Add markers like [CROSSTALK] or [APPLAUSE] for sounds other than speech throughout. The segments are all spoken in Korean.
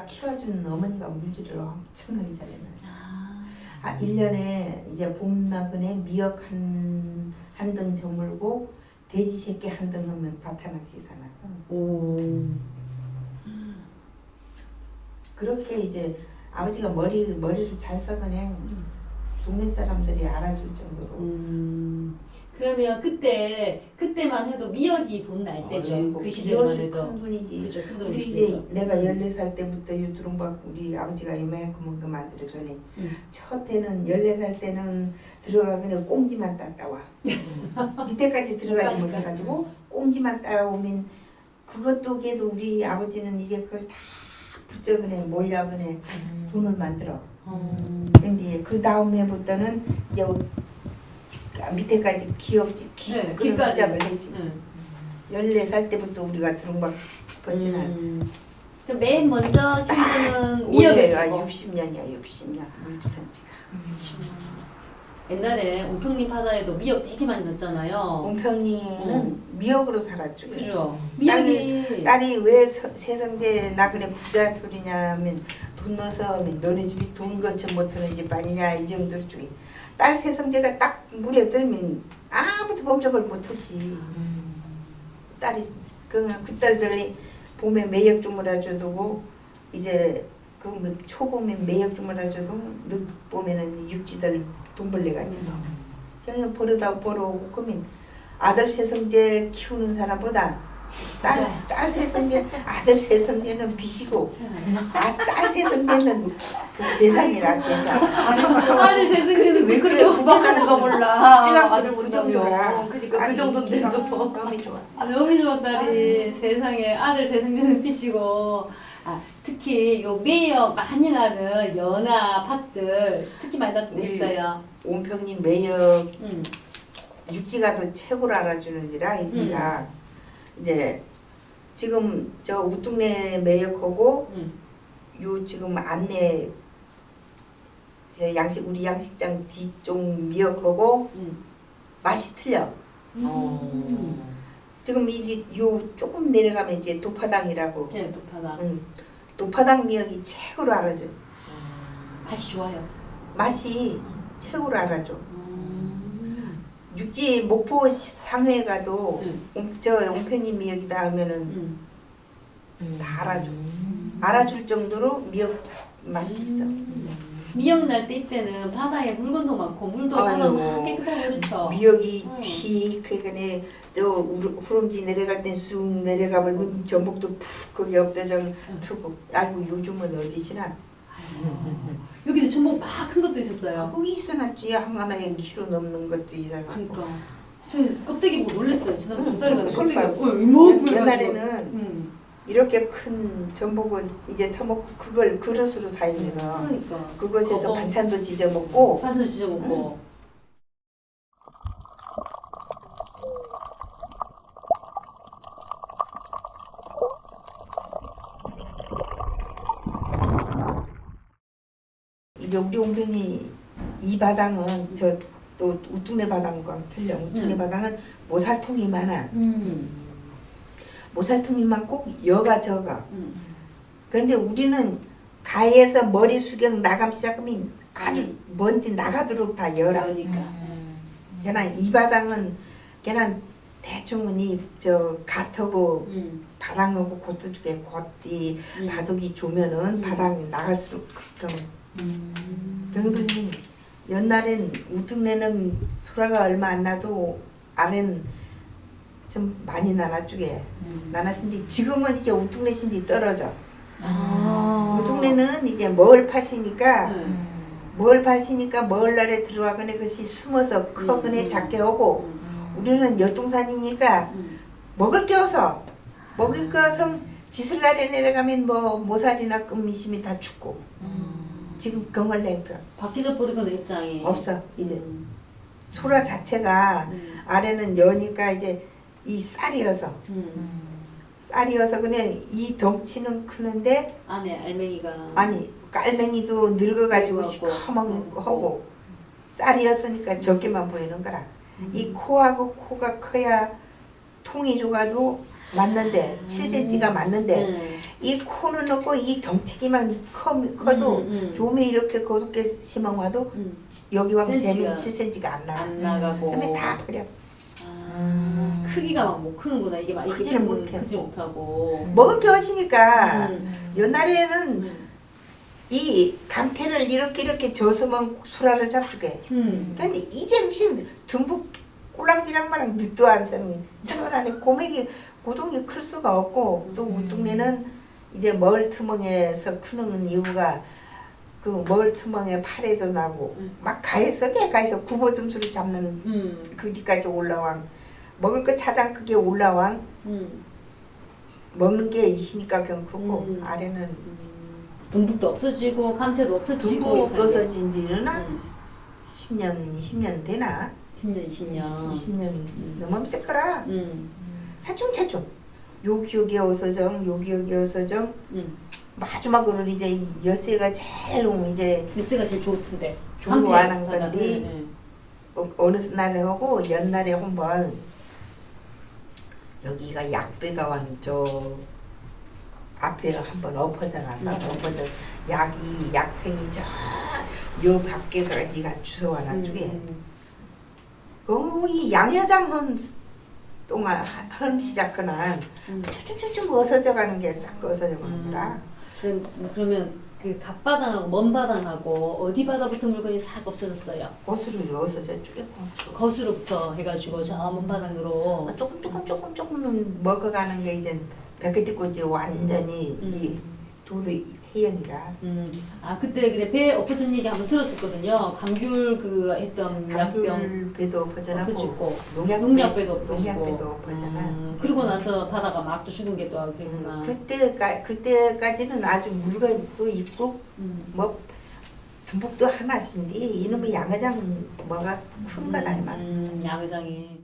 나 키워준 어머니가 물질을 엄청나게 잘해놔요. 아, 아, 1년에 이제 봄 나그네 미역 한, 한등 저물고 돼지 새끼 한등 하면 밭 하나씩 사놔서 오. 그렇게 이제 아버지가 머리, 머리를 잘 써가네 동네 사람들이 알아줄 정도로 음. 그러면 그때 그때만 해도 미역이 돈 날 때죠. 어이구, 그 시절만 기억이 해도. 큰 분이지 그죠. 큰 우리 이제. 내가 14살 때부터 유두롱박 우리 아버지가 이만큼 그 만들어줘네 음. 첫 해는 14살 때는 들어가면 꽁지만 땄다 와 밑에까지 들어가지. 못해가지고 꽁지만 따오면 그것도 걔도 우리 아버지는 이제 그걸 다 붙여그네 몰려그네 돈을 만들어 음. 근데 그 다음 해부터는 이제 밑에까지 기업지 기, 네, 그런 기까지. 시작을 했지 네. 14살 때부터 우리가 두릉박 버지난 음. 그 맨 먼저 키우는 올해가 미역이고 60년이야 60년 물질한 지가 옛날에 온평리 바다에도 미역 되게 많이 넣었잖아요. 온평이는 미역으로 살았죠 그죠? 딸이- 미역이 딸이 왜 서- 세상제 나 그래 부자 소리냐면 돈 넣어서 하면 너네 집이 돈 거쳐 못하는 집 아니냐 이 정도로 중에 딸 세상제가 딱 물에 들면 아무도 범접을 못하지. 딸이 그냥 그 딸들이 봄에 매역 주물어줘도 이제 그뭐 초봄에 매역 주물어줘도 늦 봄에는 육지들 돈벌레 같이 그냥 버려다 버려오고 그러면 아들 세상제 키우는 사람보다 딸, 맞아요. 딸 세상제 아들 세상제는 빚이고 아, 딸 세상제는 재산이라 재산 아들 세승제는 왜 그렇게 그래, 구박하는가 몰라. 찌랑찌랑 아들 그 부르면. 정도라 그러니까 그 아니, 정도인데도. 너무 좋아 아, 너무 좋은 딸이 세상에 아들 세상제는 삐치고 아, 특히 요 매역 많이 나는 연화 팥들 특히 많이 나도 우리- 있어요. 온평님 매역 음. 육지가 더 최고로 알아주는지라 인기가 음. 이제 지금 저 우뚝내 매역하고 음. 요 지금 안내 제 양식 우리 양식장 뒤쪽 미역하고 음. 맛이 틀려. 음. 지금 이요 조금 내려가면 이제 도파당이라고. 네, 높아다. 응. 도파당 미역이 최고로 알아줘. 맛이 좋아요. 맛이 최고로 알아줘. 음. 육지 목포 시- 상회에 가도 음. 옴- 저 옹편이 미역이다 하면은 음. 다 알아줘. 알아줄 정도로 미역 맛이 있어. 미역 날 때 이때는 바다에 물건도 많고 물도 아이고. 막 깨끗하고 그렇죠. 미역이 음. 쥐 그러니까 또 우르- 후름지 내려갈 땐 쑥 내려가 버리면 전복도 푹 거기 엎드정 트고 아이고 요즘은 어디지나 여기도 전복 막 큰 것도 있었어요. 거기 있어놨지 하나에 키로 넘는 것도 있어놨고 그러니까 저 껍데기 보고 놀랐어요. 지난번 응, 두 달간 손- 껍데기 손가락. 어, 이만큼 옛날에는 음. 이렇게 큰 전복을 이제 터먹고 그걸 그릇으로 사용해서 그러니까 그것에서 그거. 반찬도 지져 먹고 반도 지져 먹고. 우리 옹편이 이 바당은 저 또 우뚝내 바당과 틀려 우뚝내 음. 바당은 모살통이 많아 음. 모살통이 많고 여가 적어 음. 근데 우리는 가에서 머리 수경 나감 시작하면 아주 먼데 나가도록 다 열어 그러니까. 걔나 이 바당은 걔나 대충은 이저 갓하고 음. 바당하고 곧도 주게 곧이 음. 바둑이 조면은 음. 바당이 나갈수록 그럼 음. 그러더니 옛날엔 우뚝내는 소라가 얼마 안 나도 아래는 좀 많이 나눠주게 음. 나눴는데 지금은 이제 우뚝내신데 떨어져 아. 우뚝내는 이제 먹을 팥이니까 음. 먹을 팥이니까 먹을 날에 들어가거나 그것이 숨어서 커거나 음. 작게 오고 음. 우리는 여동산이니까 음. 먹을 게 어서 먹을 게 어서 지슬 날에 내려가면 뭐 모살이나 끔미심이 다 죽고 음. 지금 경월 냉병 바뀌어 버리거든 입장이. 없어 이제 음. 소라 자체가 음. 아래는 여니까 이제 이 쌀이어서 음. 쌀이어서 그냥 이 덩치는 크는데 안에 알맹이가. 아니 깔맹이도 늙어가지고. 시커멓고 음. 하고 쌀이었으니까 적게만 보이는 거라 음. 이 코하고 코가 커야 통이 조가도 맞는데 7cm가 맞는데 음. 이 코는 넣고 이 덩치기만 커, 커도 음, 음. 조미 이렇게 거둡게 심어놔도 음. 여기 와면 재미 7cm가 안 나가. 안 나가고. 그러면 다 버려. 아, 크기가 막 못 크는구나. 이게 막 크지를 못해. 크지 못하고. 먹을 게 없으니까 음. 옛날에는 음. 이 감태를 이렇게 이렇게 져서만 수라를 잡주게. 음. 근데 이제 무슨 듬뿍 꿀랑지랑마랑 늦도 안 쓰는 저런 안에 고맥이 고동이 클 수가 없고 또 음. 우뚱내는 이제 멀트멍에서 크는 이유가 그 멀트멍에 팔에도 나고 음. 막 가에서 개가에서 구버듬수를 잡는 음. 그 뒤까지 올라왕 먹을 거 차장 그게 올라왕 음. 먹는 게 있으니까 그냥 크고 음. 아래는 음. 듬북도 없어지고 감태도 없어지고 이렇게 없어진 지는 한 음. 10년 20년 되나 10년 20년 20년 넘었을 거라 음. 차츰차츰 여기 여기 어서정 여기 여기 어서정 음. 마지막으로 이제 이 여세가 제일 이제 뉴스가 제일 좋던데 좋아하는 건데 네, 네. 어- 어느 날에 하고 옛날에 한번 여기가 약배가 완저 앞에 한번 엎어져 놔서 음. 엎어져 약이 약팽이 저요 밖에까지가 주소와 나중에 음. 거의 양여장 헌 동안 헌 시작하는 음. 쭉쭉쭉 어서져 가는 게 싹 어서져 가는 거라 그럼 그러면 그 갑바당하고 먼바당하고 어디 바다부터 물건이 싹 없어졌어요. 고수를 어서져 쭉고 거수로부터 해가지고 저 먼바당으로 조금 조금 조금 조금 먹어가는 게 이제 백개띠꽃이 완전히 음. 이 돌의 해연이라 음. 아 그때 그래 배 엎어진 얘기 한번 들었었거든요. 감귤 그 했던 약병 감귤 배도 엎어져나고 엎어지고 농약 농약배도 엎어지고 농약배도 엎어져나 음, 그러고 나서 바다가 막 또 죽은 게 또 그랬구나. 음, 그때까 그때까지는 아주 물건도 있고 음. 뭐 듬북도 하나씩인데 이놈의 양어장 뭐가 큰건 알만 음, 야구장이.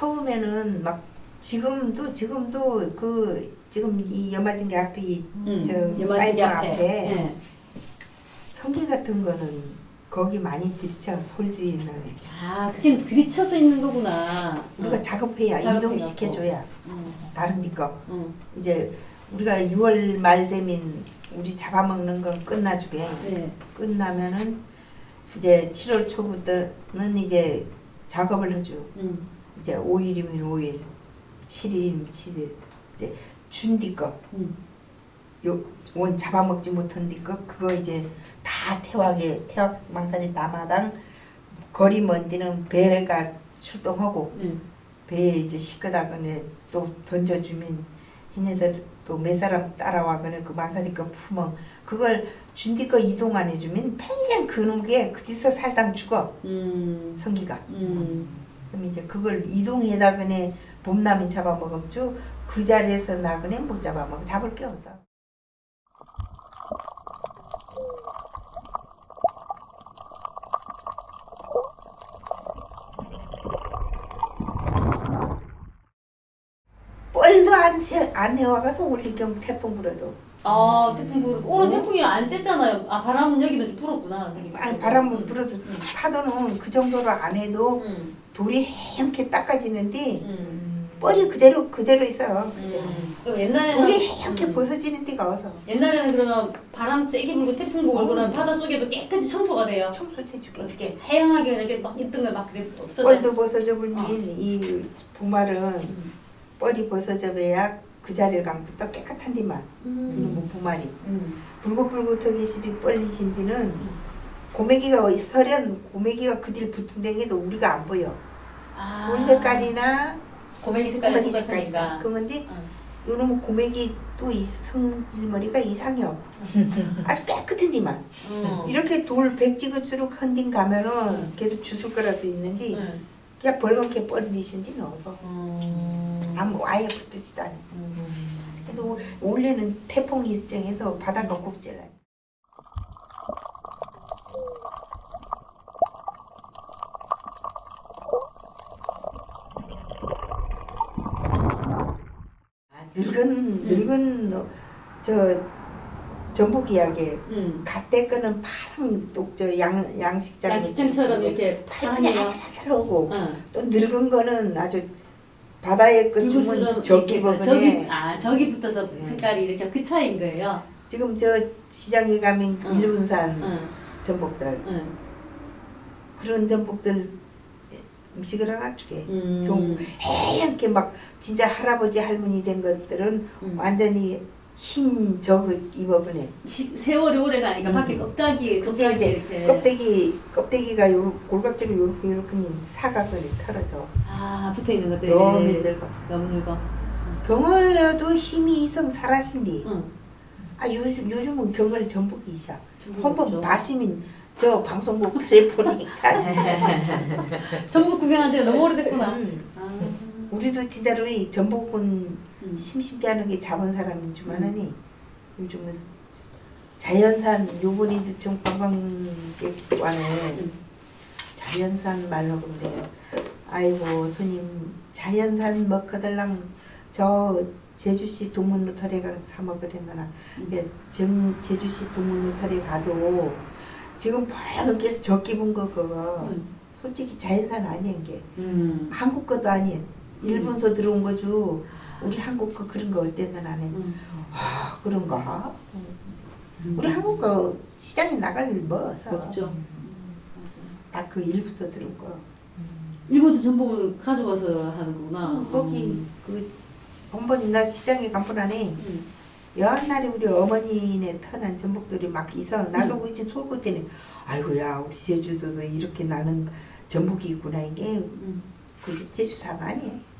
처음에는 막 지금도 지금도 그 지금 이 염화진개 앞에 이 음, 저 파이프 앞에. 앞에 예. 성게 같은 거는 거기 많이 들이쳐 솔지는 아, 그게 들이쳐서 있는 거구나. 우리가 어. 작업해야 작업해갖고. 이동시켜줘야 음, 다른 데거 음, 이제 우리가 6월 말 되면 우리 잡아먹는 건 끝나주게 네. 끝나면은 이제 7월 초부터는 이제 작업을 해줘 음, 이제 5일이면 5일 7일이면 7일 이제 준뒤 거 음, 원 잡아먹지 못한 뒤거 그거 이제 다 태왁에 태왁 망산이 남아당 거리 먼 데는 배가 출동하고 음. 배에 이제 시끄다거네 또 던져주면 얘네들 또 몇 사람 따라와거네 그 망산이 거 품어 그걸 준뒤 거 이동 안 해주면 평생 그놈게 그디서 살당 죽어 음, 성기가 음. 그럼 이제 그걸 이동해다거네 봄나면 잡아먹었죠 그 자리에서 나거네 못 잡아먹어. 잡을 게 없어. 뻘도 안, 세, 안 해와가서 올릴 겸 태풍 불어도. 아, 태풍 불 오늘 태풍이 안 셌잖아요. 아, 바람은 여기는 좀 불었구나. 아니 바람 음, 불어도 음, 파도는 그 정도로 안 해도 음, 돌이 헤엄게 닦아지는데 음, 뻘이 그대로 그대로 있어요 음. 그럼 옛날에는 돌이 헤엄게 음. 벗어지는 데가 어서 옛날에는 그러면 바람 세게 불고 태풍 불고 그러면 바다 속에도 깨끗이 청소가 돼요. 청소해주게 어떻게 해양하게 이렇게 막 있던 걸막 그래 없어져. 뻘도 벗어져 버린 어. 이 보말은 음. 뻘이 벗어져 봐야 그 자리를 가면 또 깨끗한 데만 이놈의 보말이 음. 불긋불긋하게 시리 뻘리신 데는 고메기가 설엔 고메기가 그딜 붙은 데에도 우리가 안 보여 아. 돌 색깔이나 고메기 색깔이 고메기 똑같으니까. 그런데 어. 요놈의 고메기 또 이 성질머리가 이상해요 [LAUGHS] 아주 깨끗한 데만 어. 이렇게 돌 백지그수룩 헌딘 가면은 걔도 주술 거라도 있는데 응. 그냥 벌겋게 뻘리신 데는 어서 음. 아무 아예 붙지도 않아 음. 그래도 원래는 태풍 일정에서 바다가 곱질라 아, 늙은 늙은 저 전복이야게 음. 갓대 거는 파란 똑저 양 양식장 양식장처럼 이렇게 파랗네요. 파랗고 응. 또 늙은 거는 아주 바다의 그 붉은스러운 주문 저기 부분에 저기 아 저기 붙어서 음. 색깔이 이렇게 그 차이인 거예요. 지금 저 시장에 가면 응. 일본산 응. 전복들 응. 그런 전복들 음식을 하나 주게 음. 좀 하얗게 막 진짜 할아버지 할머니 된 것들은 음. 완전히 흰 저거 입어보네 시- 세월이 오래 가니까 음. 밖에 껍데기 그게 껍데기 이제 이렇게 껍데기 껍데기가 요 골각지로 요렇게 요렇게 사각을 털어져 아 붙어 있는 것들 너무 힘들고 너무 늙어. 경어여도 힘이 이성 응. 아 요즘 요즘은 경을 전복이셔 전복 한번 없죠. 봐시면 저 방송국 tele폰이니까 [LAUGHS] 전복 구경한 지가 너무 오래됐구나. 음. 아. 우리도 진짜로 이 전복은 음. 심심게 하는 게 잡은 사람인 줄 아니 요즘은 자연산 요번에도 좀 관광객과는 음. 자연산 말로 근데요 아이고 손님 자연산 먹거들랑 저 제주시 동문로터리에 가서 사 먹으랬나 근데 정 제주시 동문로터리에 가도 지금 빨갛게 저 기분 거 그거 음. 솔직히 자연산 아니야 이게 음. 한국 것도 아니에요 일본서 들어온 거죠 우리 한국 거 그런 거 어땠나 나는 음. 아 그런가 우리 한국 거 시장에 나갈 뭐 없어 없죠. 음. 다그 일부서 들어온 거 일본에서 전복을 가져와서 하는 거구나. 거기 음. 그 본번 나 시장에 간분하네 음. 여한날에 우리 어머니네 터난 전복들이 막 있어 나도 음. 그 이제 솔고 때는 아이고야 우리 제주도도 이렇게 나는 전복이 있구나 이게 음. 그게 제주산 아니에요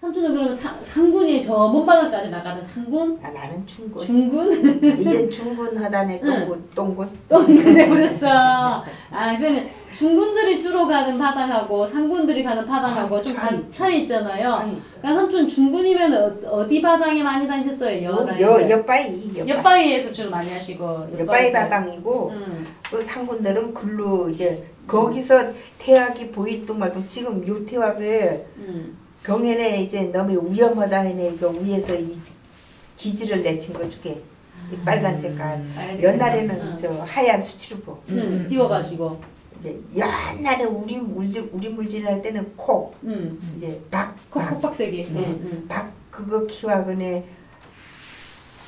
삼촌은 그러면 사, 상군이 저 먼바닥까지 나가는 상군? 아, 나는 중군 중군? 이제 중군 하단에 똥군 똥군 똥군 해버렸어. 아 그러면 중군들이 주로 가는 바닥하고 상군들이 가는 바닥하고 아, 좀 차이. 차이 있잖아요. 아니, 그러니까 삼촌 중군이면 어, 어디 바닥에 많이 다니셨어요? 요, 여바위. 여, 옆바위 옆바위 옆바위에서 주로 많이 하시고. 옆바위 바닥이고 응. 또 상군들은 글로 이제 거기서 태학이 보일 동 말동 지금 요 태학에 응. 경연에 이제 너무 위험하다 해네 그 위에서 이 기지를 내친 거 주게 이 빨간 색깔 빨간 옛날에는 응. 저 하얀 수치루보 응. 띄워가지고. 이제 옛날에 우리 물질 우리 물질할 때는 코 응. 이제 박콕 박, 콕박세기. 응. 응. 응. 박 그거 키와그네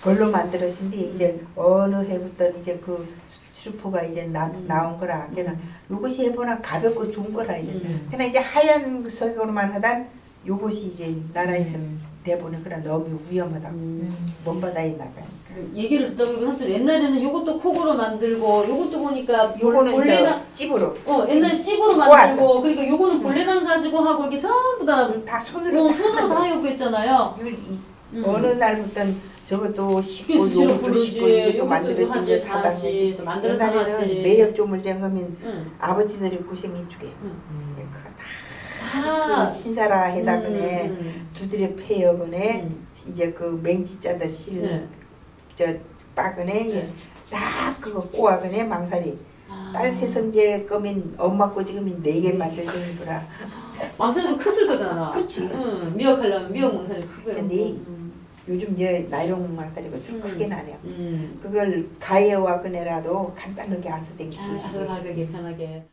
걸로 만들었는데 이제 어느 해부터 이제 그 수치루포가 이제 나, 음. 나온 거라 걔는 요것이 해보나 가볍고 좋은 거라 이제 음. 그냥 이제 하얀 색으로만 하단 요것이 이제 나라에서 음. 대보는 그런 너무 위험하다. 음. 먼 바다에 나가. 그 얘기를 듣다 보니까 삼촌 옛날에는 요것도 콕으로 만들고 요것도 보니까 요거는 저 찝으로 어 찝으로 꼬아서. 만들고 그러니까 요거는 본래당 가지고 하고 이게 전부 다다 손으로 어, 다 손으로 하는 다. 하고 했잖아요. 요- 이- 음. 어느 날부터 저것도 씻고 수치로 요것도 부르지, 씻고 이것도 요것도 만들어지고 하지, 사다지 또 만들어서 옛날에는 하지. 매엽 조물 쟁하면 응. 아버지들이 고생해 주게. 음. 그거 다 다 신사라 해다그네 음, 음. 두드려 패여그네 음. 이제 그 맹지 짜다 실 네. 저 빠그네 네. 다 그거 꼬아그네 망사리 아. 딸 세성제 거면 엄마 꼬지금이 네개 만들던 거라 왕사도 컸을 거잖아. 그치. 응. 미역하려면 미역 왕사리 크고요. 근데 음. 요즘 이제 나이롱 망사리가 좀 음. 크게 나네요 음. 그걸 가해와 그네라도 간단하게 아서 댕기고 아, 자서 가격이 편하게.